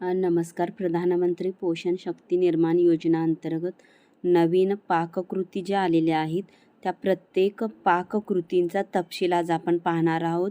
नमस्कार प्रधानमंत्री पोषण शक्ती निर्माण योजना अंतर्गत नवीन पाककृती ज्या आलेल्या आहेत त्या प्रत्येक पाककृतींचा तपशील आज आपण पाहणार आहोत.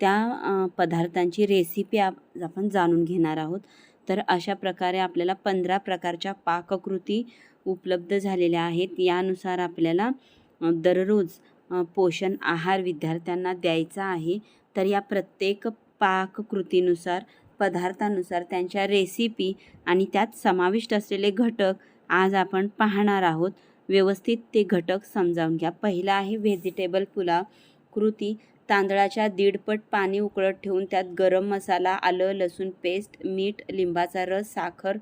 त्या पदार्थांची रेसिपी आज आपण जाणून घेणार आहोत. तर अशा प्रकारे आपल्याला पंधरा प्रकारच्या पाककृती उपलब्ध झालेल्या आहेत. यानुसार आपल्याला दररोज पोषण आहार विद्यार्थ्यांना द्यायचा आहे. तर या प्रत्येक पाककृतीनुसार पदार्थानुसार त्यांच्या रेसिपी आणि त्यात समाविष्ट असलेले घटक आज आपण पाहणार आहोत. व्यवस्थित ते घटक समजावून घ्या. पहिला आहे व्हेजिटेबल पुलाव. कृती. तांदळाच्या दीडपट पाणी उकळत ठेवून त्यात गरम मसाला आलं लसूण पेस्ट मीठ लिंबाचा रस साखर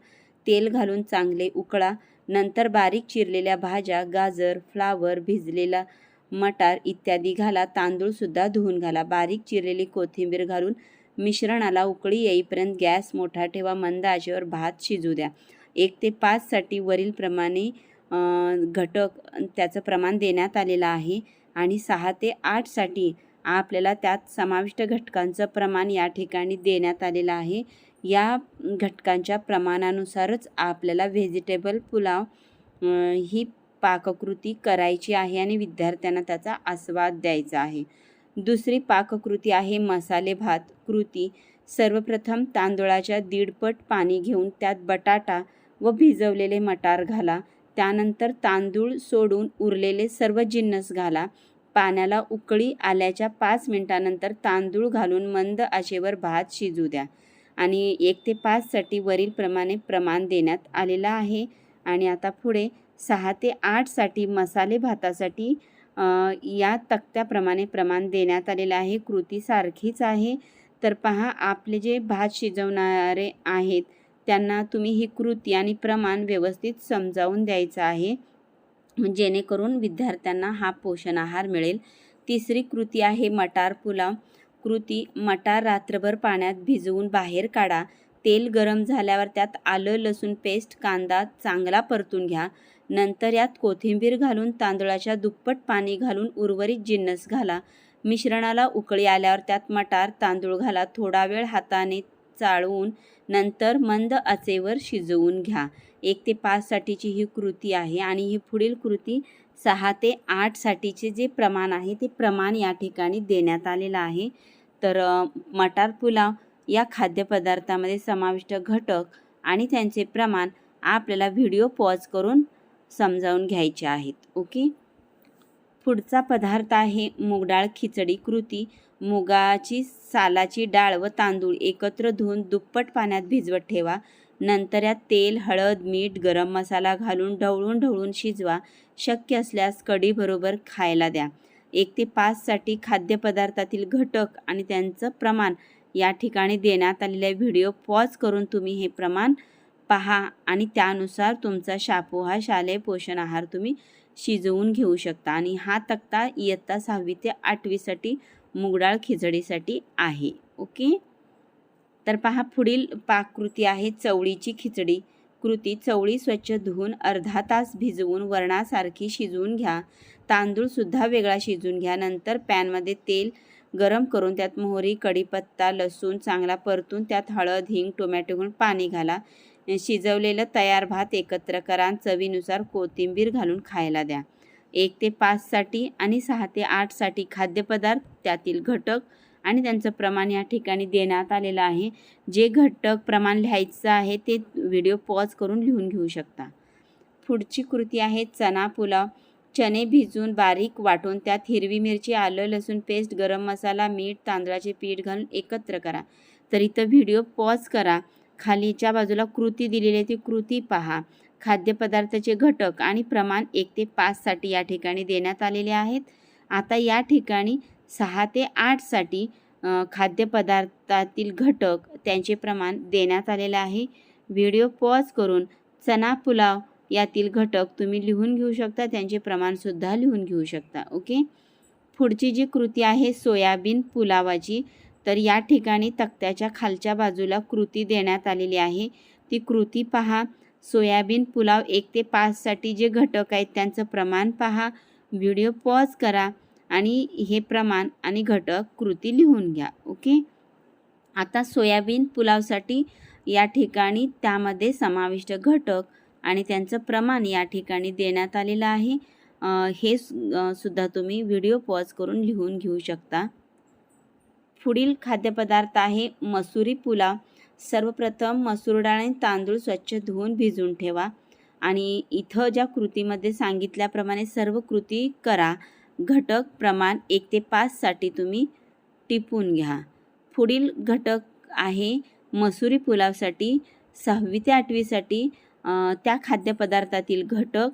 तेल घालून चांगले उकळा. नंतर बारीक चिरलेल्या भाज्या गाजर फ्लावर भिजलेला मटार इत्यादी घाला. तांदूळसुद्धा धुवून घाला. बारीक चिरलेली कोथिंबीर घालून मिश्रणाला उकळी येईपर्यंत गॅस मोठा ठेवा मंद आचेवर भात शिजू द्या. एक ते पाचसाठी वरीलप्रमाणे घटक त्याचं प्रमाण देण्यात आलेलं आहे आणि सहा ते आठसाठी आपल्याला त्यात समाविष्ट घटकांचं प्रमाण या ठिकाणी देण्यात आलेलं आहे. या घटकांच्या प्रमाणानुसारच आपल्याला व्हेजिटेबल पुलाव ही पाककृती करायची आहे आणि विद्यार्थ्यांना त्याचा आस्वाद द्यायचा आहे. दुसरी पाककृती आहे मसाले भात. कृती सर्वप्रथम तांदूळाच्या दीडपट पाणी घेऊन त्यात बटाटा व भिजवलेले मटार घाला. त्यानंतर तांदूळ सोडून उरलेले सर्व जिन्नस घाला. पाण्याला उकळी आल्याच्या पाच मिनिटानंतर तांदूळ घालून मंद आचेवर भात शिजू द्या. आणि एक ते पाचसाठी वरीलप्रमाणे प्रमाण देण्यात आलेलं आहे. आणि आता पुढे सहा ते आठसाठी मसाले भातासाठी या तक्त्याप्रमाणे प्रमाण देण्यात आलेलं आहे. कृती सारखीच आहे. तर पहा आपले जे भात शिजवणारे आहेत त्यांना तुम्ही ही कृती आणि प्रमाण व्यवस्थित समजावून द्यायचं आहे. जेणेकरून विद्यार्थ्यांना हा पोषण आहार मिळेल. तिसरी कृती आहे मटार पुलाव. कृती मटार रात्रभर पाण्यात भिजवून बाहेर काढा. तेल गरम झाल्यावर त्यात आलं लसूण पेस्ट कांदा चांगला परतून घ्या. नंतर यात कोथिंबीर घालून तांदळाच्या दुप्पट पाणी घालून उर्वरित जिन्नस घाला. मिश्रणाला उकळी आल्यावर त्यात मटार तांदूळ घाला. थोडा वेळ हाताने चाळवून नंतर मंद आचेवर शिजवून घ्या. एक ते पाचसाठीची ही कृती आहे आणि ही पुढील कृती सहा ते आठसाठीचे जे प्रमाण आहे ते प्रमाण या ठिकाणी देण्यात आलेलं आहे. तर मटार पुलाव या खाद्यपदार्थामध्ये समाविष्ट घटक आणि त्यांचे प्रमाण आपल्याला व्हिडिओ पॉज करून समजावून घ्यायचे आहेत ओके? पुढचा पदार्थ आहे मूगडाळ खिचडी कृती. मुगाची सालाची डाळ व तांदूळ एकत्र धुवून दुप्पट पाण्यात भिजवत ठेवा. नंतर यात तेल हळद मीठ गरम मसाला घालून ढवळून ढवळून शिजवा. शक्य असल्यास कढीबरोबर खायला द्या. एक ते पाचसाठी खाद्यपदार्थातील घटक आणि त्यांचं प्रमाण या ठिकाणी देण्यात आलेला व्हिडिओ पॉज करून तुम्ही हे प्रमाण पहा आणि त्यानुसार तुमचा शापोहा शालेय पोषण आहार तुम्ही शिजवून घेऊ शकता. आणि हा तक्ता इयत्ता सहावी ते आठवीसाठी मुगडाळ खिचडीसाठी आहे. ओके? तर पहा पुढील पाककृती आहे चवळीची खिचडी. कृती चवळी स्वच्छ धुवून अर्धा तास भिजवून वरणासारखी शिजवून घ्या. तांदूळसुद्धा वेगळा शिजवून घ्या. नंतर पॅनमध्ये तेल गरम करून त्यात मोहरी कढीपत्ता लसूण चांगला परतून त्यात हळद हिंग टोमॅटो घालून पाणी घाला. शिजवलेलं तयार भात एकत्र करा आणि चवीनुसार कोथिंबीर घालून खायला द्या. एक ते पाचसाठी आणि सहा ते आठसाठी खाद्यपदार्थ त्यातील घटक आणि त्यांचं प्रमाण या ठिकाणी देण्यात आलेलं आहे. जे घटक प्रमाण लिहायचं आहे ते व्हिडिओ पॉज करून लिहून घेऊ शकता. पुढची कृती आहे चना पुलाव. चणे भिजून बारीक वाटून त्यात हिरवी मिरची आलं लसूण पेस्ट गरम मसाला मीठ तांदळाचे पीठ घालून एकत्र करा. तर इथं व्हिडिओ पॉज करा. खालीच्या बाजूला कृती दिलेली आहे ती कृती पहा. खाद्यपदार्थाचे घटक आणि प्रमाण एक ते पाचसाठी या ठिकाणी देण्यात आलेले आहेत. आता या ठिकाणी सहा ते आठसाठी खाद्यपदार्थातील घटक त्यांचे प्रमाण देण्यात आलेलं आहे. व्हिडिओ पॉज करून चना पुलाव यातील घटक तुम्ही लिहून घेऊ शकता त्यांचे प्रमाणसुद्धा लिहून घेऊ शकता ओके? पुढची जी कृती आहे सोयाबीन पुलावाची तर या ठिकाणी तक्त्याच्या खालच्या बाजूला कृती देण्यात आलेली आहे. ती कृती पहा. सोयाबीन पुलाव एक ते पाचसाठी जे घटक आहेत त्यांचं प्रमाण पहा. व्हिडिओ पॉज करा आणि हे प्रमाण आणि घटक कृती लिहून घ्या ओके? आता सोयाबीन पुलावसाठी या ठिकाणी त्यामध्ये समाविष्ट घटक आणि त्यांचं प्रमाण या ठिकाणी देण्यात आलेलं आहे. हे सुद्धा तुम्ही व्हिडिओ पॉज करून लिहून घेऊ शकता. पुढील खाद्यपदार्थ आहे मसुरी पुलाव. सर्वप्रथम मसूर डाळ आणि तांदूळ स्वच्छ धुवून भिजून ठेवा आणि इथं ज्या कृतीमध्ये सांगितल्याप्रमाणे सर्व कृती करा. घटक प्रमाण एक ते पाचसाठी तुम्ही टिपून घ्या. पुढील घटक आहे मसुरी पुलावसाठी सहावी ते आठवीसाठी त्या खाद्यपदार्थातील घटक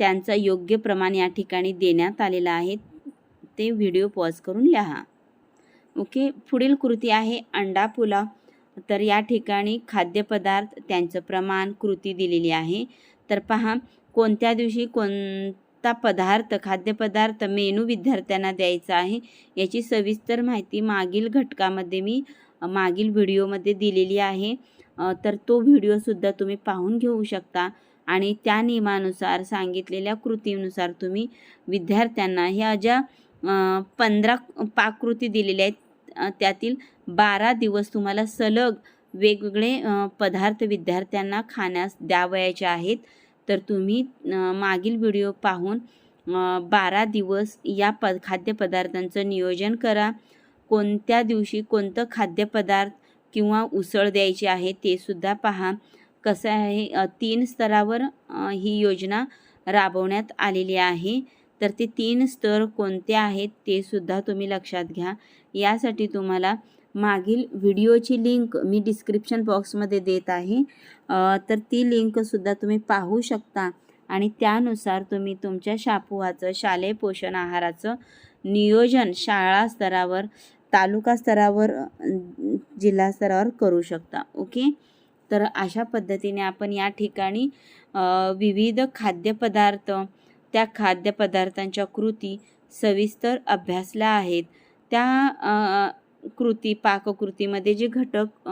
त्यांचा योग्य प्रमाण या ठिकाणी देण्यात आलेला आहे. ते व्हिडिओ पॉज करून लिहा. ओके? पुढील कृती आहे अंडा पुलाव. तर या ठिकाणी खाद्यपदार्थ त्यांचं प्रमाण कृती दिलेली आहे. तर पहा कोणत्या दिवशी कोणता पदार्थ खाद्यपदार्थ मेनू विद्यार्थ्यांना द्यायचा आहे याची सविस्तर माहिती मागील घटकामध्ये मी मागील व्हिडिओमध्ये दिलेली आहे. तर तो व्हिडिओसुद्धा तुम्ही पाहून घेऊ शकता. आणि त्या नियमानुसार सांगितलेल्या कृतीनुसार तुम्ही विद्यार्थ्यांना ह्या ज्या पंधरा पाककृती दिलेल्या आहेत त्यातील बारा दिवस तुम्हाला सलग वेगवेगळे पदार्थ विद्यार्थ्यांना खाण्यास द्यावयाचे आहेत. तर तुम्ही मागील व्हिडिओ पाहून बारा दिवस या प खाद्यपदार्थांचं नियोजन करा. कोणत्या दिवशी कोणतं खाद्यपदार्थ किंवा उसळ द्यायची आहे ते सुद्धा पहा. कसं आहे तीन स्तरावर ही योजना राबवण्यात आलेली आहे. तर ते तीन स्तर कोणते आहेत ते सुद्धा तुम्ही लक्षात घ्या. यासाठी तुम्हाला मागील व्हिडिओची लिंक मी डिस्क्रिप्शन बॉक्समध्ये देत आहे. तर ती लिंकसुद्धा तुम्ही पाहू शकता. आणि त्यानुसार तुम्ही तुमच्या शापुहाचं शालेय पोषण आहाराचं नियोजन शाळा स्तरावर तालुका स्तरावर जिल्हा स्तरावर करू शकता. ओके? तर अशा पद्धतीने आपण या ठिकाणी विविध खाद्यपदार्थ त्या खाद्यपदार्थांच्या कृती सविस्तर अभ्यासल्या आहेत. त्या कृती पाककृतीमध्ये जे घटक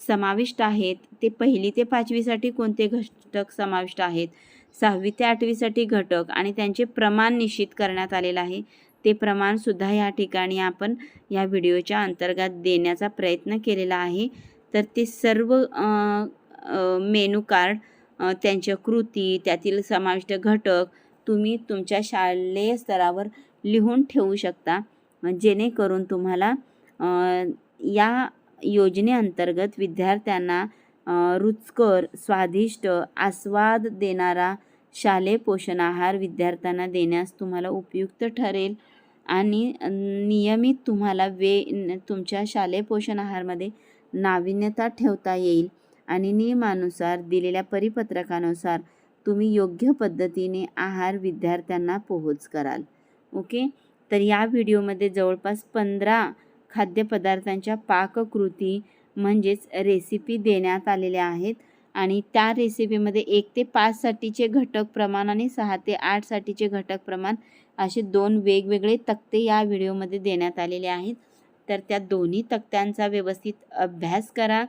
समाविष्ट आहेत ते पहिली ते पाचवीसाठी कोणते घटक समाविष्ट आहेत? सहावी ते आठवीसाठी घटक आणि त्यांचे प्रमाण निश्चित करण्यात आलेलं आहे. ते प्रमाणसुद्धा या ठिकाणी आपण या व्हिडिओच्या अंतर्गत देण्याचा प्रयत्न केलेला आहे. तर ते सर्व मेनू कार्ड त्यांच्या कृती त्यातील समाविष्ट घटक तुम्ही तुमच्या शालेय स्तरावर लिहून ठेवू शकता. जेणेकरून तुम्हाला या योजनेअंतर्गत विद्यार्थ्यांना रुचकर स्वादिष्ट आस्वाद देणारा शालेय पोषण आहार विद्यार्थ्यांना देण्यास तुम्हाला उपयुक्त ठरेल. आणि नियमित तुम्हाला वे तुमच्या शालेय पोषण आहारमध्ये नाविन्यता ठेवता येईल आणि नियमानुसार दिलेल्या परिपत्रकानुसार तुम्ही योग्य पद्धतीने आहार विद्यार्थ्यांना पोहोच कराल. ओके? तर या व्हिडिओमध्ये जवळपास पंधरा खाद्यपदार्थांच्या पाककृती म्हणजेच रेसिपी देण्यात आलेल्या आहेत आणि त्या रेसिपीमध्ये एक ते पाचसाठीचे घटक प्रमाण आणि सहा ते आठसाठीचे घटक प्रमाण असे दोन वेगवेगळे तक्ते या व्हिडिओमध्ये देण्यात आलेले आहेत. तर त्या दोन्ही तक्त्यांचा व्यवस्थित अभ्यास करा.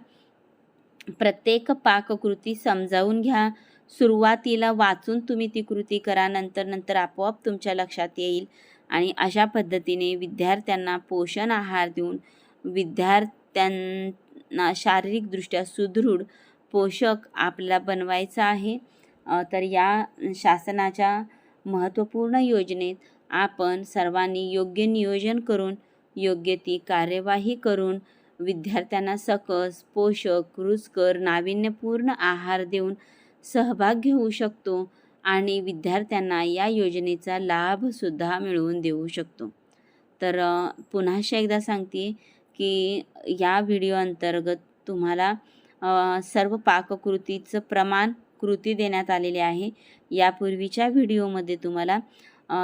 प्रत्येक पाककृती समजावून घ्या. सुरुवातीला वाचून तुम्ही ती कृती करा नंतर नंतर आपोआप तुमच्या लक्षात येईल. आणि अशा पद्धतीने विद्यार्थ्यांना पोषण आहार देऊन विद्यार्थ्यांना शारीरिकदृष्ट्या सुदृढ पोषक आपल्याला बनवायचं आहे. तर या शासनाच्या महत्त्वपूर्ण योजनेत आपण सर्वांनी योग्य नियोजन करून योग्य ती कार्यवाही करून विद्यार्थ्यांना सकस पोषक रुचकर नाविन्यपूर्ण आहार देऊन सहभाग घेऊ शकतो आणि विद्यार्थ्यांना या योजनेचा लाभसुद्धा मिळवून देऊ शकतो. तर अ, एकदा सांगते की या व्हिडिओ अंतर्गत तुम्हाला सर्व पाककृतीचं प्रमाण कृती देण्यात आलेली आहे. यापूर्वीच्या व्हिडिओमध्ये तुम्हाला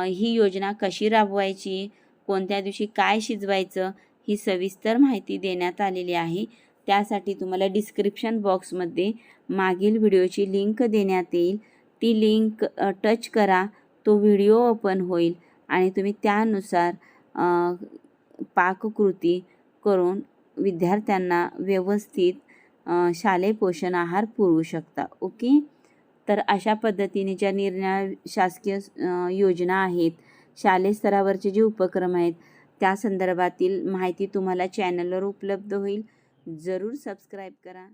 ही योजना कशी राबवायची कोणत्या दिवशी काय शिजवायचं ही सविस्तर माहिती देण्यात आलेली आहे. त्यासाठी तुम्हाला डिस्क्रिप्शन बॉक्समध्ये मागील व्हिडिओची लिंक देण्यात येईल. ती लिंक टच करा तो व्हिडिओ ओपन होईल आणि तुम्ही त्यानुसार पाककृती करून विद्यार्थ्यांना व्यवस्थित शालेय पोषण आहार पुरवू शकता. ओके? तर अशा पद्धतीने ज्या निर्णय शासकीय योजना आहेत शालेय स्तरावरचे जे उपक्रम आहेत त्या संदर्भातील माहिती तुम्हाला चॅनलवर उपलब्ध होईल. जरूर सबस्क्राईब करा.